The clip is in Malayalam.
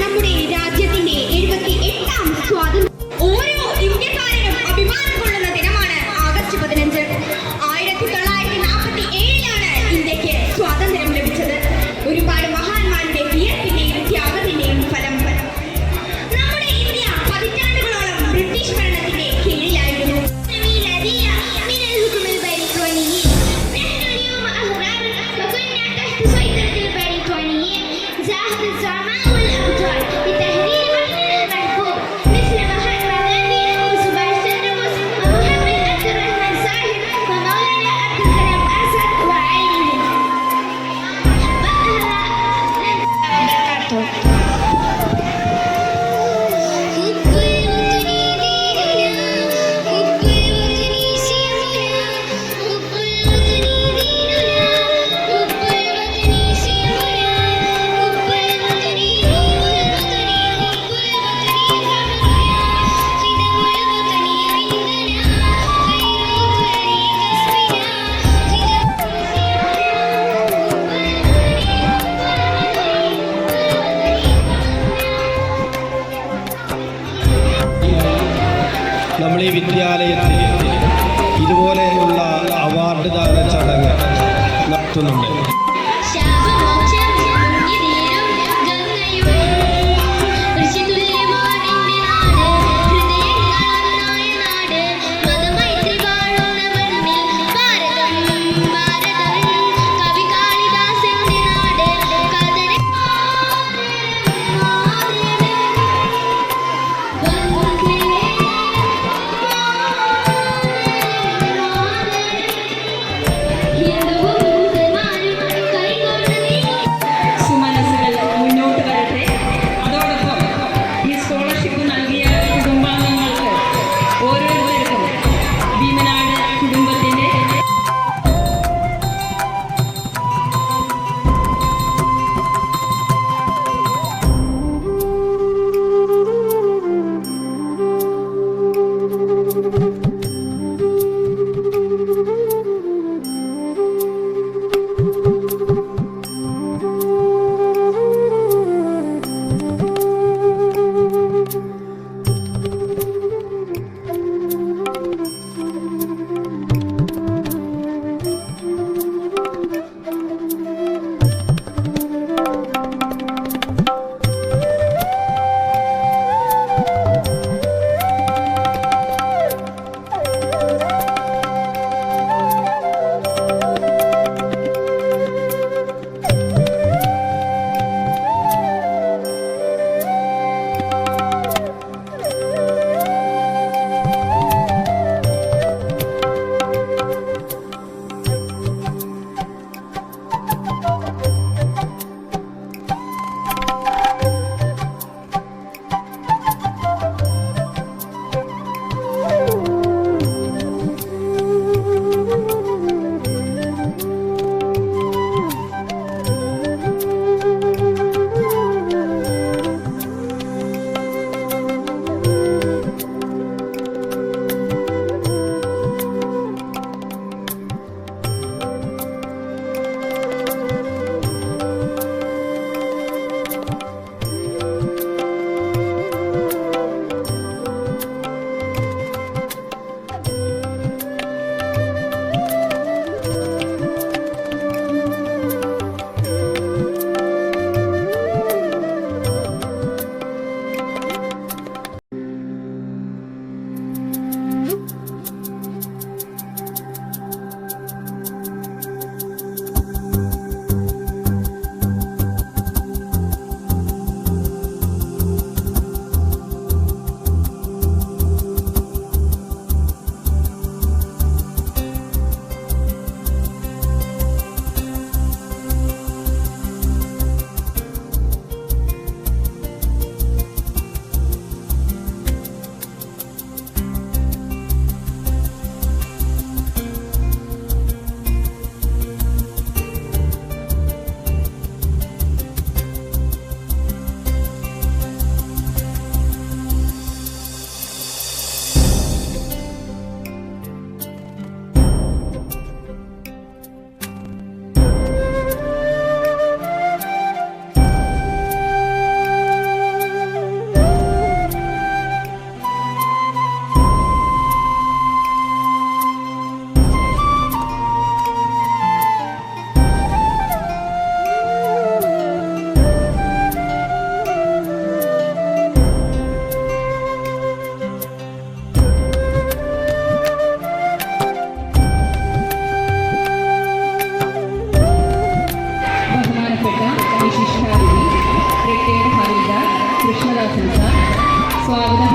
നമ്മുടെ രാജ്യത്തിന്റെ എഴുപത്തി എട്ടാം സ്വാതന്ത്ര്യം വിദ്യാലയത്തിൽ ഇതുപോലെയുള്ള അവാർഡ് ദാന ചടങ്ങ് നടത്തുന്നുണ്ട്. 好。